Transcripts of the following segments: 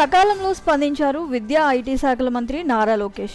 సకాలంలో స్పందించారు విద్యా ఐటీ శాఖల మంత్రి నారా లోకేష్.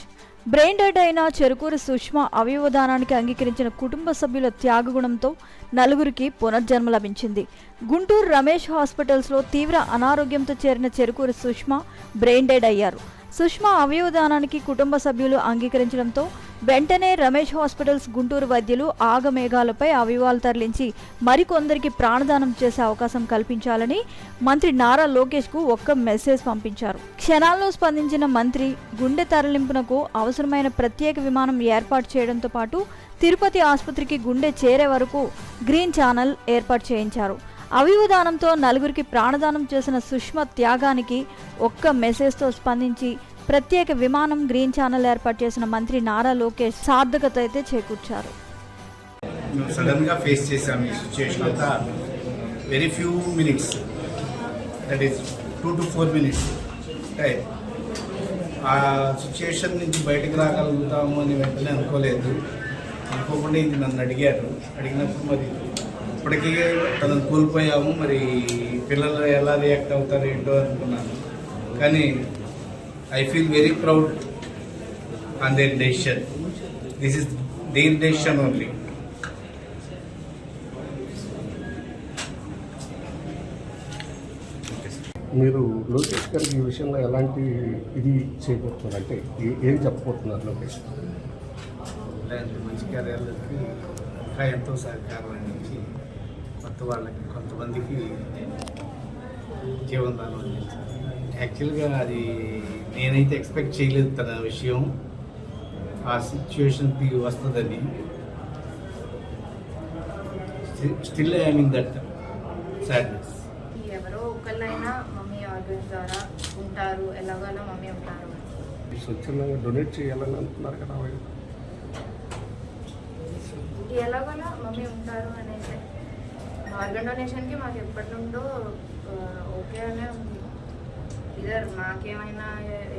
బ్రెయిన్ డెడ్ అయిన చెరుకూరి సుష్మా అవయవదానానికి అంగీకరించిన కుటుంబ సభ్యుల త్యాగగుణంతో నలుగురికి పునర్జన్మ లభించింది. గుంటూరు రమేష్ హాస్పిటల్స్లో తీవ్ర అనారోగ్యంతో చేరిన చెరుకూరి సుష్మా బ్రెయిన్ డెడ్ అయ్యారు. సుష్మా అవయవదానానికి కుటుంబ సభ్యులు అంగీకరించడంతో వెంటనే రమేష్ హాస్పిటల్స్ గుంటూరు వైద్యులు ఆగమేఘాలపై అవయవాలు తరలించి మరికొందరికి ప్రాణదానం చేసే అవకాశం కల్పించాలని మంత్రి నారా లోకేష్కు ఒక్క మెసేజ్ పంపించారు. క్షణాల్లో స్పందించిన మంత్రి గుండె తరలింపునకు అవసరమైన ప్రత్యేక విమానం ఏర్పాటు చేయడంతో పాటు తిరుపతి ఆసుపత్రికి గుండె చేరే వరకు గ్రీన్ ఛానల్ ఏర్పాటు చేయించారు. అవయవదానంతో నలుగురికి ప్రాణదానం చేసిన సుష్మ త్యాగానికి ఒక్క మెసేజ్తో స్పందించి ప్రత్యేక విమానం గ్రీన్ ఛానల్ ఏర్పాటు చేసిన మంత్రి నారా లోకేష్ సార్థకత అయితే చేకూర్చారు సడన్గా ఫేస్ చేసాం ఈ సిచ్యువేషన్ అంతా. Very few minutes that is two to four minutes time ఆ సిచ్యుయేషన్ నుంచి బయటకు రాగలుగుతాము అని వెంటనే అనుకోలేదు. అనుకోకుండా ఇది నన్ను అడిగారు. అడిగినప్పుడు మరి ఇప్పటికీ తనను కోల్పోయాము. మరి పిల్లలు ఎలా రియాక్ట్ అవుతారు ఏంటో అనుకున్నాను. కానీ I feel very proud on their decision this is their decision only మీరు లోకేష్ గారికి ఈ విషయంలో ఎలాంటి ఇది చేయబోతున్నారు అంటే ఏ- ఏం చెప్పబోతున్నారు లోకేష్? ఇలాంటి మంచి కార్యాలకి ఇంకా ఎంతో సహకారం అందించి కొత్త వాళ్ళకి కొంతమందికి జీవనదానం అందించారు. యాక్చువల్గా అది నేనైతే ఎక్స్పెక్ట్ చేయలేదు తన విషయం. ఆ సిచ్యువేషన్కి వస్తుందని. Still I mean that sadness. ఎవరో ఒకళ్ళైనా మమ్మీ ఆర్గన్స్ ద్వారా ఉంటారు ఎలాగోలా మమ్మీ ఉంటారు. స్వచ్ఛందంగా డొనేట్ చేయాలని అంటున్నారు కదా వాళ్ళు. ఎలాగోలా మమ్మీ ఉంటారు అనేసి. ఆర్గన్ డొనేషన్కి మాకు ఎప్పటి నుండో ఓకే అనే ఉంది. ఇదర్ మాకేమైనా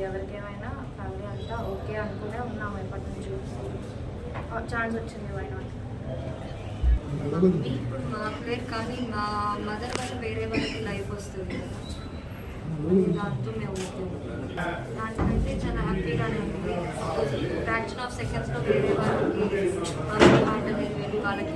ఎవరికేమైనా ఫ్యామిలీ అంతా ఓకే అనుకునే ఉన్నాము ఎప్పటి నుంచి. ఛాన్స్ వచ్చింది వై నాట్ ఇప్పుడు మా పేరు కానీ మా మదర్ వాళ్ళు వేరే వాళ్ళకి లైఫ్ వస్తుంది కదా. దాంతో మేము దానికైతే చాలా హ్యాపీగానే ఉంది. ఫ్రాక్షన్ ఆఫ్ సెకండ్స్లో వేరే వాళ్ళకి వాళ్ళకి హార్ట్ వెళ్ళి వాళ్ళకి